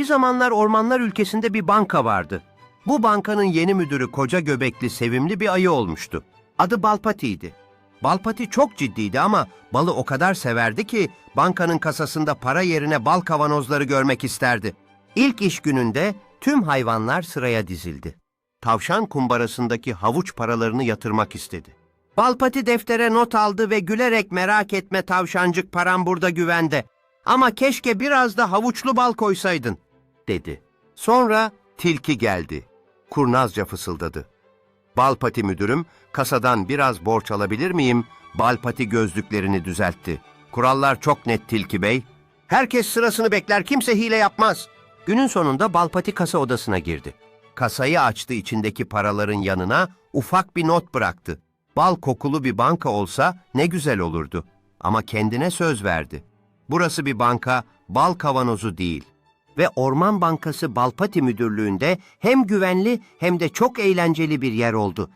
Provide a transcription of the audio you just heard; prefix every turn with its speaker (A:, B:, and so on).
A: Bir zamanlar ormanlar ülkesinde bir banka vardı. Bu bankanın yeni müdürü koca göbekli sevimli bir ayı olmuştu. Adı Balpati'ydi. Balpati çok ciddiydi ama balı o kadar severdi ki bankanın kasasında para yerine bal kavanozları görmek isterdi. İlk iş gününde tüm hayvanlar sıraya dizildi. Tavşan kumbarasındaki havuç paralarını yatırmak istedi. Balpati deftere not aldı ve gülerek merak etme tavşancık param burada güvende. Ama keşke biraz da havuçlu bal koysaydın, dedi. Sonra tilki geldi. Kurnazca fısıldadı. Balpati müdürüm, kasadan biraz borç alabilir miyim? Balpati gözlüklerini düzeltti. Kurallar çok net Tilki Bey. Herkes sırasını bekler, kimse hile yapmaz. Günün sonunda Balpati kasa odasına girdi. Kasayı açtı içindeki paraların yanına ufak bir not bıraktı. Bal kokulu bir banka olsa ne güzel olurdu. Ama kendine söz verdi. Burası bir banka, bal kavanozu değil. Ve Orman Bankası Balpati Müdürlüğü'nde hem güvenli hem de çok eğlenceli bir yer oldu.